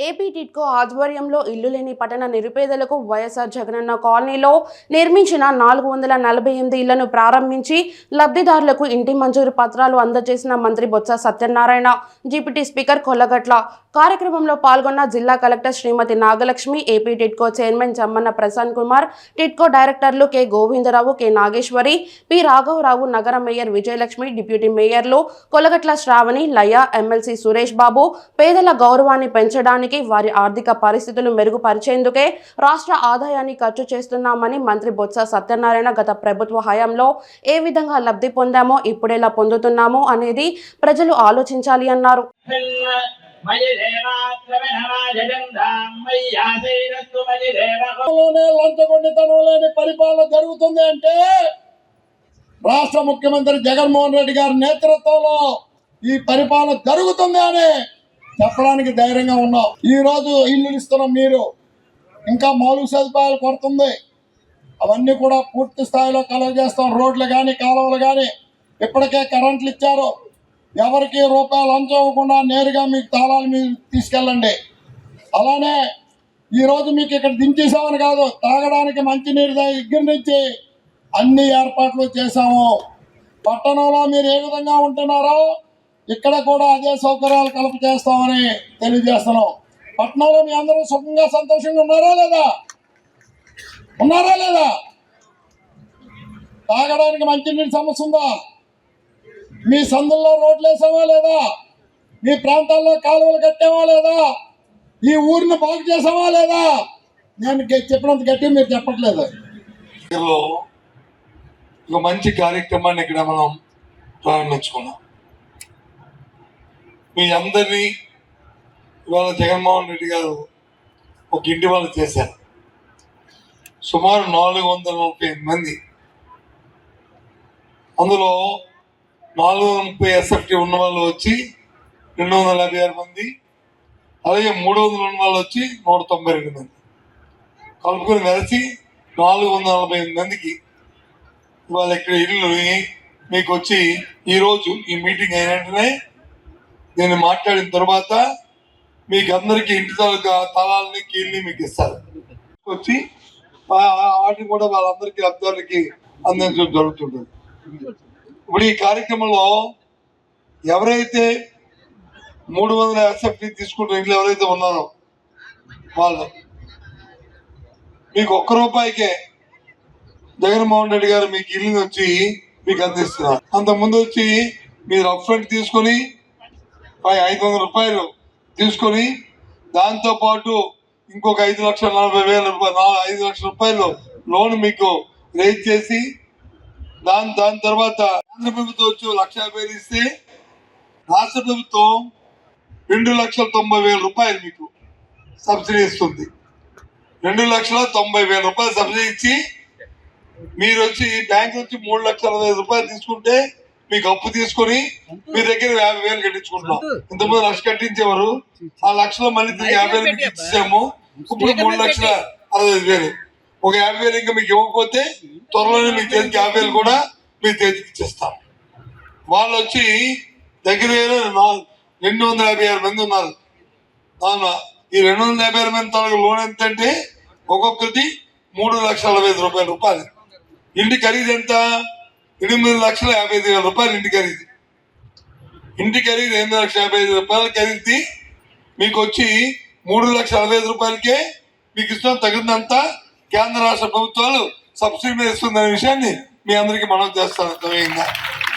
AP TIDCO ఆధ్వర్యంలో ఇల్లు లేని పట్టణ నిరుపేదలకు వైఎస్ఆర్ జగనన్న కాలనీలో నిర్మించిన నాలుగు వందల నలభై ఎనిమిది ఇళ్ళను ప్రారంభించి లబ్ధిదారులకు ఇంటి మంజూరు పత్రాలు అందజేసిన మంత్రి బొత్స సత్యనారాయణ జీపీటీ స్పీకర్ కొల్లగట్ల. కార్యక్రమంలో పాల్గొన్న జిల్లా collector Srimati Nagalakshmi AP TIDCO chairman Jammana Prasanth Kumar TIDCO డైరెక్టర్లు K Govinda Rao K Nageswari P రాఘవరావు నగర మేయర్ విజయలక్ష్మి డిప్యూటీ మేయర్లు కొలగట్ల శ్రావణి లయ ఎమ్మెల్సీ సురేష్ బాబు పేదల గౌరవాన్ని పెంచడానికి వారి ఆర్థిక పరిస్థితులు మెరుగుపరిచేందుకే రాష్ట్ర ఆదాయాన్ని ఖర్చు చేస్తున్నామని మంత్రి బొత్స సత్యనారాయణ గత ప్రభుత్వ హయాంలో ఏ విధంగా లబ్ధి పొందామో ఇప్పుడేలా పొందుతున్నామో అనేది ప్రజలు ఆలోచించాలి అన్నారు. పరిపాలన జరుగుతుంది అంటే రాష్ట్ర ముఖ్యమంత్రి జగన్మోహన్ రెడ్డి గారి నేతృత్వంలో ఈ పరిపాలన జరుగుతుంది అని చెప్పడానికి ధైర్యంగా ఉన్నాం. ఈ రోజు ఇల్లు ఇస్తున్నాం మీరు. ఇంకా మౌలిక సదుపాయాలు కొడుతుంది అవన్నీ కూడా పూర్తి స్థాయిలో కలగజేస్తాం రోడ్లు కానీ కాలువలు కానీ ఇప్పటికే కరెంట్లు ఇచ్చారు. ఎవరికి రూపాయలు లంచం ఇవ్వకుండా నేరుగా మీకు తాళాలు మీరు తీసుకెళ్ళండి. అలానే ఈరోజు మీకు ఇక్కడ దించేసామని కాదు తాగడానికి మంచినీరు దగ్గర నుంచి అన్ని ఏర్పాట్లు చేశాము. పట్టణంలో మీరు ఏ విధంగా ఉంటున్నారో ఇక్కడ కూడా అదే సౌకర్యాలు కలుపు చేస్తామని తెలియజేస్తున్నాం. పట్టణంలో మీ అందరూ సుఖంగా సంతోషంగా ఉన్నారా లేదా? ఉన్నారా లేదా? తాగడానికి మంచినీటి సమస్య ఉందా? మీ సందుల్లో రోడ్లు వేసామా లేదా? మీ ప్రాంతాల్లో కాలువలు కట్టామా లేదా? ఈ ఊరిని బాగు చేసావా లేదా? నేను చెప్పినంత గట్టి మీరు చెప్పట్లేదు. ఒక మంచి కార్యక్రమాన్ని ఇక్కడ మనం ప్రారంభించుకున్నాం. మీ అందరినీ ఇవాళ జగన్మోహన్ రెడ్డి గారు ఒక ఇంటి వాళ్ళు చేశారు. సుమారు నాలుగు వందల ముప్పై ఎనిమిది మంది. అందులో నాలుగు వందల ముప్పై ఎస్ఎఫ్టీ ఉన్న వాళ్ళు వచ్చి రెండు వందల యాభై ఆరు మంది. అలాగే మూడు వందలు ఉన్న వాళ్ళు వచ్చి నూట తొంభై రెండు మంది. కలుపుకొని కలిసి నాలుగు వందల నలభై ఎనిమిది మందికి ఇవాళ ఇక్కడ ఇల్లు మీకు వచ్చి ఈరోజు ఈ మీటింగ్ అయిన వెంటనే నేను మాట్లాడిన తర్వాత మీకు అందరికీ ఇంటి తాలూకా తాళాలని కీళ్ళని మీకు ఇస్తారు. వచ్చి వాటిని కూడా వాళ్ళందరికీ లబ్ధాలకి అందించడం జరుగుతుంటుంది. ఇప్పుడు ఈ కార్యక్రమంలో ఎవరైతే మూడు వందల ఎస్ఎఫ్టీ తీసుకుంటున్న ఇంట్లో ఎవరైతే ఉన్నారో వాళ్ళు మీకు ఒక్క రూపాయికే జగన్మోహన్ రెడ్డి గారు మీకు ఇల్లు వచ్చి మీకు అందిస్తున్నారు. అంత ముందు వచ్చి మీరు అప్ ఫ్రంట్ తీసుకొని పై ఐదు వందల రూపాయలు తీసుకొని దాంతోపాటు ఇంకొక ఐదు లక్షల నలభై వేల రూపాయలు నాలుగు ఐదు లక్షల రూపాయలు లోన్ మీకు రేజ్ చేసి దాని దాని తర్వాత కేంద్ర ప్రభుత్వం వచ్చి లక్ష యాభై ఇస్తే రాష్ట్ర ప్రభుత్వం రెండు లక్షల తొంభై వేల రూపాయలు మీకు సబ్సిడీ ఇస్తుంది. రెండు లక్షల తొంభై వేల రూపాయలు సబ్సిడీ ఇచ్చి మీరు వచ్చి బ్యాంక్ నుంచి మూడు లక్షల రూపాయలు తీసుకుంటే మీకు అప్పు తీసుకొని మీ దగ్గర యాభై వేలు కట్టించుకుంటాం ఇంతకుముందు లక్ష కట్టించేవారు. ఆ లక్షలో మళ్ళీ తిరిగి యాభై వేలు మీకు ఇచ్చాము ఇప్పుడు మూడు లక్షల అరవై ఐదు వేలు. ఒక యాభై వేలు ఇంకా మీకు ఇవ్వకపోతే త్వరలోనే మీ చేతికి యాభై వేలు కూడా మీ చేతికి ఇచ్చేస్తాం. వాళ్ళు వచ్చి దగ్గర రెండు వందల యాభై ఆరు మంది ఉన్నారు. ఈ రెండు వందల యాభై ఆరు మంది తాలూకు లోన్ ఎంత అంటే ఒక్కొక్కటి మూడు లక్షల నలభై ఐదు రూపాయల రూపాయలు. ఇంటి ఖరీదు ఎంత? ఎనిమిది లక్షల యాభై ఐదు వేల రూపాయలు ఇంటి ఖరీదు. ఇంటి ఖరీదు ఎనిమిది లక్షల యాభై ఐదు రూపాయల ఖరీదు. మీకు వచ్చి మూడు లక్షల అరవై ఐదు రూపాయలకే మీకు ఇష్టం తగినంత కేంద్ర రాష్ట్ర ప్రభుత్వాలు సబ్సిడీ మీద ఇస్తుందనే విషయాన్ని మీ అందరికీ మనం చేస్తాను. అర్థమైందా?